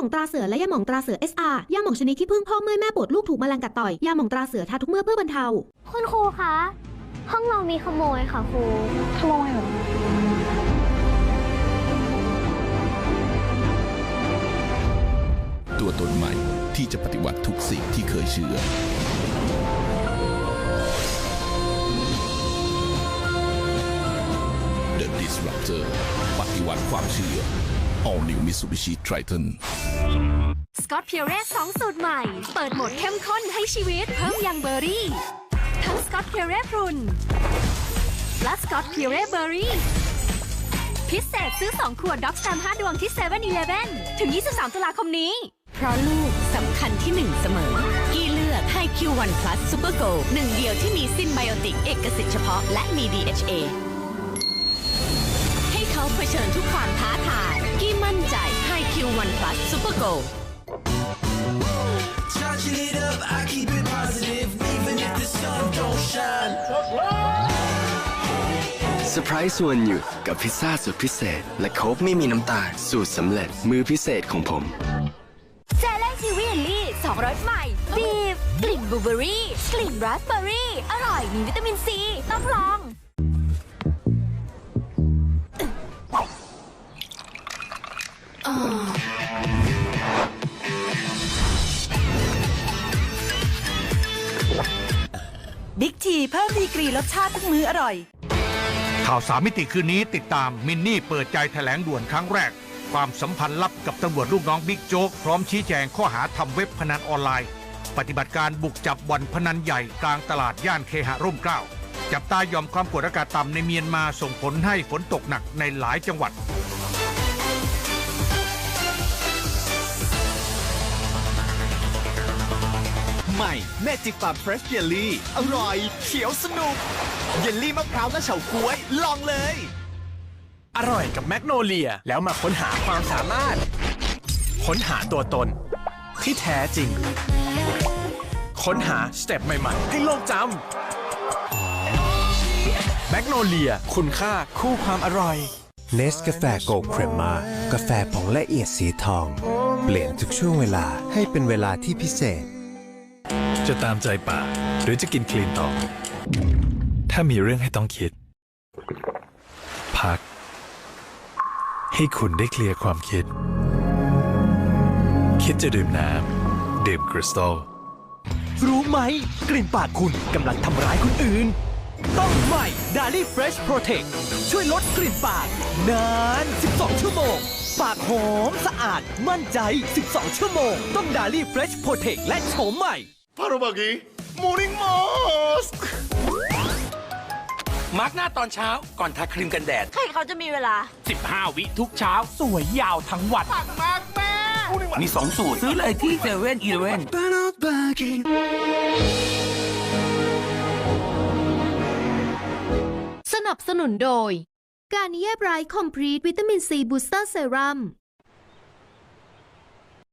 องตราเสือและยาหม่องตราเสือ SR ยาหม่องชนิดที่พึ่งพ่อเมื่อยแม่ปวดลูกถูกแมลงกัดต่อย ยาหม่องตราเสือทาทุกเมื่อเพื่อบรรเทา คุณครูคะ ห้องเรามีขโมยค่ะครู ขโมยเหรอ ตัวตนใหม่ที่จะปฏิวัติทุกสิ่งที่เคยเชื่อ The Disruptor ปฏิวัติความเชื่อ All New Mitsubishi Triton สกอตเพียเรสสองสูตรใหม่ เปิดโหมดเข้มข้นให้ชีวิต เพิ่มยังเบอร์รี่ ทั้งสกอตเพียเรพรุนและสกอตเพียเรเบอร์รี่ พิเศษซื้อ 2 ขวดด็อกสแตม5ดวงที่7 e เ e ่ e อถึง 23 ตุลาคมนี้ เพราะลูกสำคัญที่หนึ่งเสมอ กี้เลือกให้ Q1 Plus Super Go หนึ่งเดียวที่มีซินไบโอติกเอกสิทธิ์เฉพาะและมี DHA ให้เขาเผชิญทุกความท้าทายกี้มั่นใจ ให้ Q1 Plus Super Go Charging it up, I keep it positive, even if the sun don't shine. เซอร์ไพรส์วันหยุดกับพิซซ่าสุดพิเศษ และโค้กไม่มีน้ำตาลสูตรสำเร็จมือพิเศษของผมเจลลี่ชีวีเอลลี่สองรสใหม่บีฟกลิ่นบลูเบอรี่ กลิ่นราสเบอรี่ อร่อยมีวิตามินซี ต้องลอง บิ๊กทีเพิ่มดีกรีรสชาติทุกมื้ออร่อย ข่าวสามมิติคืนนี้ติดตามมินนี่เปิดใจแถลงด่วนครั้งแรก ความสัมพันธ์ลับกับตำรวจลูกน้องบิ๊กโจ๊กพร้อมชี้แจงข้อหาทำเว็บพนันออนไลน์ ปฏิบัติการบุกจับบ่อนพนันใหญ่กลางตลาดย่านเคหะร่มเกล้าจับตายอมความกดอากาศต่ำในเมียนมาส่งผลให้ฝนตกหนักในหลายจังหวัด ใหม่เมจิกฟาร์มเฟรชเยลลี่อร่อย เขียวสนุก เยลลี่มะพร้าวและเฉาก๊วย ลองเลย อร่อยกับแมกโนเลีย แล้วมาค้นหาความสามารถ ค้นหาตัวตน ที่แท้จริง ค้นหาสเต็ปใหม่ๆ ให้โลกจำแมกโนเลีย คุณค่าคู่ความอร่อยเนสกาแฟโกลด์เครมมากาแฟผงละเอียดสีทอง เปลี่ยนทุกช่วงเวลาให้เป็นเวลาที่พิเศษ จะตามใจปากหรือจะกินคลีนต่อ ถ้ามีเรื่องให้ต้องคิด พัก ให้คุณได้เคลียร์ความคิด คิดจะดื่มน้ำดื่มคริสตัลรู้ไหม กลิ่นปากคุณกำลังทำร้ายคนอื่น ต้องใหม่ d a l i Fresh Protect ช่วยลดกลิ่นปากนาน 12 ชั่วโมง ปากหอมสะอาดมั่นใจ 12 ชั่วโมง ต้อง d a l i Fresh Protect และโฉมใหม่ Parubagi Morning Mask มาร์กหน้าตอนเช้าก่อนทาครีมกันแดด ใครเขาจะมีเวลา 15 วิทุกเช้า สวยยาวทั้งวัน มี 2 สูตร ซื้อเลยที่เซเว่นอีเลเว่นสนับสนุนโดย การนิยบไรคอมพลีทวิตามินซีบูสเตอร์เซรั่ม